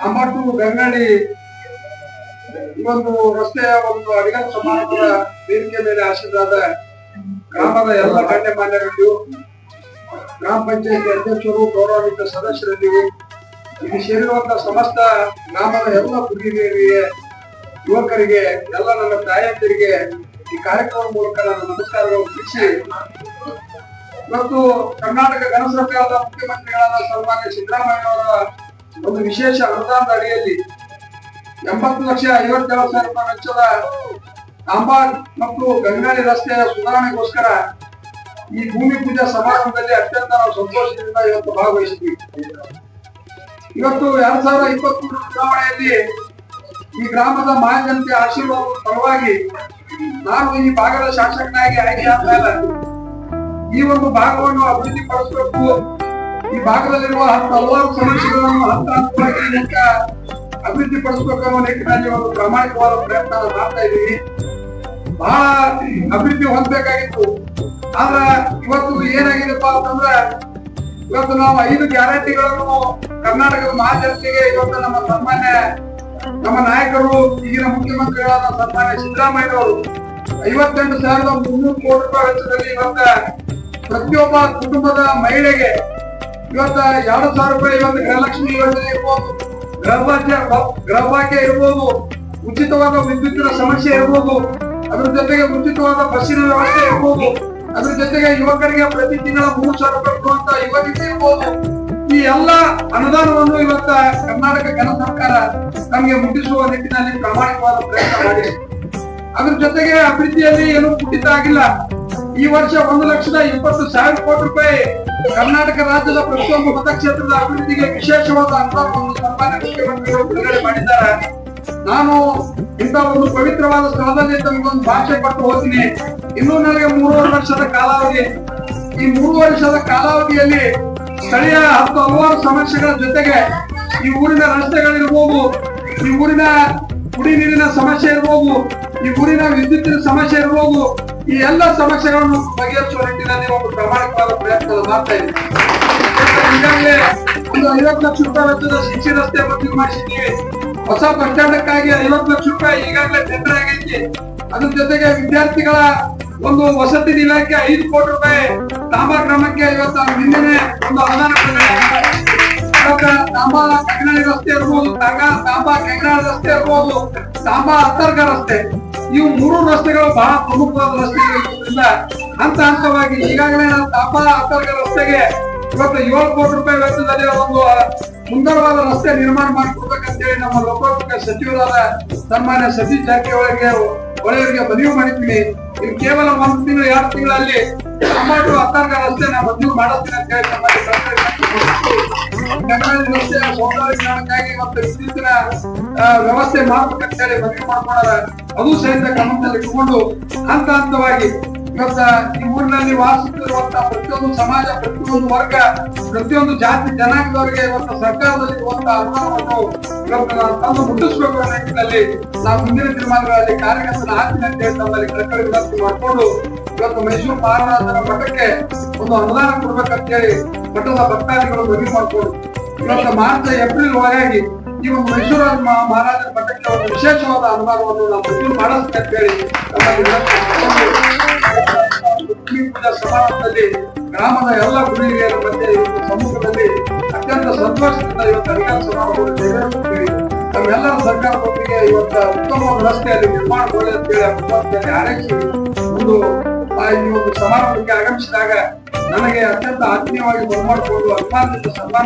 ಅಂಬಟ್ಟು ಗಂಗಳಿ ಈ ಒಂದು ರಸ್ತೆಯ ಒಂದು ಅಡಿಗಲ್ ಸಮಾರಂಭದ ವೇದಿಕೆ ಮೇಲೆ ಆಶೀರ್ವಾದ ಗ್ರಾಮದ ಎಲ್ಲ ಗಣ್ಯಮಾನ್ಯರಲ್ಲಿಯೂ ಗ್ರಾಮ ಪಂಚಾಯತಿ ಅಧ್ಯಕ್ಷರು ಗೌರವಾನ್ವಿತ ಸದಸ್ಯರಲ್ಲಿ ಇಲ್ಲಿ ಸೇರಿರುವಂತಹ ಸಮಸ್ತ ಗ್ರಾಮದ ಎಲ್ಲ ಹುಡುಗಿಯರಿಗೆ ಯುವಕರಿಗೆ, ಎಲ್ಲ ನನ್ನ ತಾಯಂದಿರಿಗೆ ಈ ಕಾರ್ಯಕ್ರಮದ ಮೂಲಕ ನಾನು ನಮಸ್ಕಾರಗಳು ತಿಳಿಸಿ, ಇವತ್ತು ಕರ್ನಾಟಕ ಗಣ ಮುಖ್ಯಮಂತ್ರಿಗಳಾದ ಸನ್ಮಾನ್ಯ ಸಿದ್ದರಾಮಯ್ಯ ಅವರ ಒಂದು ವಿಶೇಷ ಅನುದಾನದ ಅಡಿಯಲ್ಲಿ ಎಂಬತ್ತು ಲಕ್ಷ ಐವತ್ತೇಳು ಸಾವಿರ ರೂಪಾಯಿ ವೆಚ್ಚದ ಅಂಬಾರ್ ಮತ್ತು ಗಂಗಾಳಿ ರಸ್ತೆಯ ಸುಧಾರಣೆಗೋಸ್ಕರ ಈ ಭೂಮಿ ಪೂಜಾ ಸಮಾರಂಭದಲ್ಲಿ ಅತ್ಯಂತ ನಾವು ಸಂತೋಷದಿಂದ ಇವತ್ತು ಭಾಗವಹಿಸಿದ್ವಿ. ಇವತ್ತು ಎರಡ್ ಸಾವಿರದ ಇಪ್ಪತ್ಮೂರು ಚುನಾವಣೆಯಲ್ಲಿ ಈ ಗ್ರಾಮದ ಮಹಾಜನತೆ ಆಶೀರ್ವಾದ ಸಲುವಾಗಿ ನಾನು ಈ ಭಾಗದ ಶಾಸಕನಾಗಿ ಆಯ್ಕೆ ಆದ್ಮೇಲೆ ಈ ಒಂದು ಭಾಗವನ್ನು ಅಭಿವೃದ್ಧಿ ಈ ಭಾಗದಲ್ಲಿರುವ ಹಲವಾರು ಸಮಸ್ಯೆಗಳನ್ನು ಹಂತ ಹಂತವಾಗಿ ಈಗ ಅಭಿವೃದ್ಧಿ ಪಡಿಸಬೇಕು ನಿಟ್ಟಿನಲ್ಲಿ ಒಂದು ಪ್ರಾಮಾಣಿಕವಾದ ಪ್ರಯತ್ನ ಮಾಡ್ತಾ ಇದ್ದೀವಿ. ಬಹಳ ಅಭಿವೃದ್ಧಿ ಹೊಂದಬೇಕಾಗಿತ್ತು. ಆದ್ರ ಇವತ್ತು ಏನಾಗಿದೆಪ್ಪ ಅಂತಂದ್ರೆ, ಇವತ್ತು ನಾವು ಐದು ಗ್ಯಾರಂಟಿಗಳನ್ನು ಕರ್ನಾಟಕದ ಮಹಾಜನತೆಗೆ ಇವತ್ತು ನಮ್ಮ ಸನ್ಮಾನ್ಯ, ನಮ್ಮ ನಾಯಕರು, ಈಗಿನ ಮುಖ್ಯಮಂತ್ರಿಗಳಾದ ಸನ್ಮಾನ್ಯ ಸಿದ್ದರಾಮಯ್ಯ ಅವರು ಐವತ್ತೆಂಟು ಸಾವಿರದ ಮುನ್ನೂರು ಕೋಟಿ ರೂಪಾಯಿ ವೆಚ್ಚದಲ್ಲಿ ಇವತ್ತ ಪ್ರತಿಯೊಬ್ಬ ಕುಟುಂಬದ ಮಹಿಳೆಗೆ ಇವತ್ತ ಎರಡು ಸಾವಿರ ರೂಪಾಯಿ ಒಂದು ಗೃಹಲಕ್ಷ್ಮಿ ಯೋಜನೆ ಇರ್ಬೋದು. ಗೃಹಭಾಗ್ಯ ಗೃಹಭಾಗ್ಯ ಇರ್ಬೋದು. ಉಚಿತವಾದ ವಿದ್ಯುತ್ತಿನ ಸಮಸ್ಯೆ ಇರ್ಬೋದು. ಅದ್ರ ಜೊತೆಗೆ ಉಚಿತವಾದ ಬಸ್ಸಿನ ವ್ಯವಸ್ಥೆ ಇರ್ಬೋದು. ಅದ್ರ ಜೊತೆಗೆ ಯುವಕರಿಗೆ ಪ್ರತಿ ತಿಂಗಳ ಮೂರು ಸಾವಿರ ರೂಪಾಯಿ ಕೊಡುವಂತ ಯುವಕರಿಗೆ ಇರ್ಬೋದು. ಈ ಎಲ್ಲ ಅನುದಾನವನ್ನು ಇವತ್ತ ಕರ್ನಾಟಕ ಜನ ಸರ್ಕಾರ ನಮಗೆ ಮುಟ್ಟಿಸುವ ನಿಟ್ಟಿನಲ್ಲಿ ಪ್ರಾಮಾಣಿಕವಾದ ಪ್ರಯತ್ನ ಮಾಡಿದೆ. ಅದ್ರ ಜೊತೆಗೆ ಅಭಿವೃದ್ಧಿಯಲ್ಲಿ ಏನು ಕುಟಿತ ಆಗಿಲ್ಲ. ಈ ವರ್ಷ ಒಂದು ಲಕ್ಷದ ಇಪ್ಪತ್ತು ಸಾವಿರ ಕೋಟಿ ರೂಪಾಯಿ ಕರ್ನಾಟಕ ರಾಜ್ಯದ ಪ್ರತಿಯೊಂದು ಮತಕ್ಷೇತ್ರದ ಅಭಿವೃದ್ಧಿಗೆ ವಿಶೇಷವಾದ ಅಂತ ಒಂದು ಸನ್ಮಾನ ಮುಖ್ಯಮಂತ್ರಿಗಳು ಬಿಡುಗಡೆ ಮಾಡಿದ್ದಾರೆ. ನಾನು ಇಂಥ ಒಂದು ಪವಿತ್ರವಾದ ಸ್ಥಳದಲ್ಲಿ ತಮಗೊಂದು ಭಾಷೆ ಪಟ್ಟು ಹೋಗ್ತೀನಿ. ಇನ್ನೂ ನನಗೆ ಮೂರುವರೆ ವರ್ಷದ ಕಾಲಾವಧಿ. ಈ ಮೂರು ವರ್ಷದ ಕಾಲಾವಧಿಯಲ್ಲಿ ಸ್ಥಳೀಯ ಹತ್ತು ಹಲವಾರು ಸಮಸ್ಯೆಗಳ ಜೊತೆಗೆ ಈ ಊರಿನ ರಸ್ತೆಗಳಿರ್ಬೋದು, ಈ ಊರಿನ ಕುಡಿ ನೀರಿನ ಸಮಸ್ಯೆ ಇರ್ಬೋದು, ಈ ಊರಿನ ವಿದ್ಯುತ್ತಿನ ಸಮಸ್ಯೆ ಇರ್ಬೋದು ಈ ಎಲ್ಲ ಸಮಸ್ಯೆಗಳನ್ನು ಬಗೆಹರಿಸುವ ನಿಟ್ಟಿನಲ್ಲಿ ಒಂದು ಪ್ರಾಮಾಣಿಕವಾದ ಪ್ರಯತ್ನ ಮಾಡ್ತಾ ಇದ್ದೀವಿ ಈಗಾಗಲೇ ಒಂದು ಐವತ್ತು ಲಕ್ಷ ರೂಪಾಯಿ ವೆಚ್ಚದ ಶಿಕ್ಷೆ ರಸ್ತೆ ಮಂಜೂರು ಮಾಡಿಸಿದ್ದೀವಿ. ಹೊಸ ಬಸ್ ಐವತ್ತು ಲಕ್ಷ ರೂಪಾಯಿ ಈಗಾಗಲೇ ಟೆಂಡರ್ ಆಗೈತಿ ಅದ್ರ ಜೊತೆಗೆ ವಿದ್ಯಾರ್ಥಿಗಳ ಒಂದು ವಸತಿ ಇಲಾಖೆ ಐದು ಕೋಟಿ ರೂಪಾಯಿ ತಾಂಬಾ ಗ್ರಾಮಕ್ಕೆ ಇವತ್ತು ನಿನ್ನೆ ಒಂದು ಅನುದಾನ ತಾಂಬಾ ಕೆಂಗನಾಳಿ ರಸ್ತೆ ಇರ್ಬೋದು, ತಾಂಬಾ ಕೆಂಗನಾಳ ರಸ್ತೆ ಇರ್ಬೋದು, ತಾಂಬಾ ಅಂತರ್ಗ ರಸ್ತೆ. ಇವು ಮೂರು ರಸ್ತೆಗಳು ಬಹಳ ಪ್ರಮುಖವಾದ ರಸ್ತೆಗಳಿರೋದ್ರಿಂದ ಹಂತ ಹಂತವಾಗಿ ಈಗಾಗಲೇ ನಾವು ತಾಪ ಅಂತರ್ಗ ರಸ್ತೆಗೆ ಇವತ್ತು ಏಳು ಕೋಟಿ ರೂಪಾಯಿ ವೆಚ್ಚದಲ್ಲಿ ಒಂದು ಸುಂದರವಾದ ರಸ್ತೆ ನಿರ್ಮಾಣ ಮಾಡಿಕೊಡ್ಬೇಕಂತೇಳಿ ನಮ್ಮ ಲೋಕೋಪಯೋಗ ಸಚಿವರಾದ ಸನ್ಮಾನ್ಯ ಸತೀಶ್ ಜಾರಕಿಹೊಳಿಗೆ ಒಳ್ಳೆಯವರಿಗೆ ಮನವಿ ಮಾಡಿದ್ವಿ ಇದು ಕೇವಲ ಒಂದು ತಿಂಗಳು, ಎರಡು ತಿಂಗಳಲ್ಲಿ ಟಮಾಟೋ ಹತ್ತಾರು ರಸ್ತೆ ನಾವು ಮಂಜೂರು ಮಾಡಿಸ್ತೀನಿ ಅಂತ ಹೇಳಿ ನಮ್ಮಲ್ಲಿ ಕನ್ನಡ ವಿದ್ಯುತ್ತಿನ ಆ, ವ್ಯವಸ್ಥೆ ಮಾಡ್ಬೇಕಂತ ಹೇಳಿ ಮನವಿ ಮಾಡ್ಕೊಳ್ಳೋದ ಅದು ಸಹಿತ ಗಮನದಲ್ಲಿ ಇಟ್ಕೊಂಡು ಹಂತ ಹಂತವಾಗಿ ಇವತ್ತ ಈ ಊರಿನಲ್ಲಿ ವಾಸಿಸುತ್ತಿರುವಂತಹ ಪ್ರತಿಯೊಂದು ಸಮಾಜ ಪ್ರತಿಯೊಂದು ವರ್ಗ ಪ್ರತಿಯೊಂದು ಜಾತಿ ಜನಾಂಗದವರಿಗೆ ಇವತ್ತು ಸರ್ಕಾರದಲ್ಲಿ ಇರುವಂತಹ ಅನುದಾನವನ್ನು ಇವತ್ತು ತಂದು ಮುಟ್ಟಿಸಬೇಕು ಅನ್ನೋ ನಿಟ್ಟಿನಲ್ಲಿ ನಾವು ಮುಂದಿನ ತೀರ್ಮಾನಗಳಲ್ಲಿ ಕಾರ್ಯಕರ್ತನ ಹಾಕಿದಂತೆ ತಮ್ಮಲ್ಲಿ ಕಳಕಳಿ ವಿನಂತಿ ಮಾಡಿಕೊಂಡು ಇವತ್ತು ಮೈಸೂರು ಮಹಾರಾಜರ ಮಠಕ್ಕೆ ಒಂದು ಅನುದಾನ ಕೊಡ್ಬೇಕಂತ ಹೇಳಿ ಮಠದ ಭಕ್ತಾದಿಗಳು ಮನವಿ ಮಾಡಿಕೊಂಡು ಇವತ್ತು ಮಾರ್ಚ್ ಏಪ್ರಿಲ್ ಒಳಗಾಗಿ ಈ ಒಂದು ಮೈಸೂರು ಮಹಾ- ಮಹಾರಾಜರ ಮಠಕ್ಕೆ ಒಂದು ವಿಶೇಷವಾದ ಅನುದಾನವನ್ನು ನಾವು ಮಂಜೂರು ಮಾಡಿಸ್ತೀವಿ ಅಂತ ಹೇಳಿ ಪೂಜಾ ಸಮಾರಂಭದಲ್ಲಿ ಗ್ರಾಮದ ಎಲ್ಲ ಗುಡಿಹಿರಿಯರ ಮಧ್ಯೆ ಇವತ್ತು ಸಮ್ಮುಖದಲ್ಲಿ ಅತ್ಯಂತ ಸಂತೋಷದಿಂದ ಇವತ್ತು ಅಧಿಕಾರ ನಮ್ಮೆಲ್ಲರ ಸರ್ಕಾರದೊಂದಿಗೆ ಇವತ್ತು ಉತ್ತಮ ವ್ಯವಸ್ಥೆಯಲ್ಲಿ ನಿರ್ಮಾಣಗೊಳ್ಳಿ ಅಂತ ಹೇಳಿ ಮುಖ್ಯಮಂತ್ರಿಯಲ್ಲಿ ಹಾರೈಸಿ. ಒಂದು ಈ ಒಂದು ಸಮಾರಂಭಕ್ಕೆ ಆಗಮಿಸಿದಾಗ ನನಗೆ ಅತ್ಯಂತ ಆತ್ಮೀಯವಾಗಿ ಬರಮಾಡಿಕೊಂಡು ಅಭಿಮಾನದಿಂದ ಸನ್ಮಾನ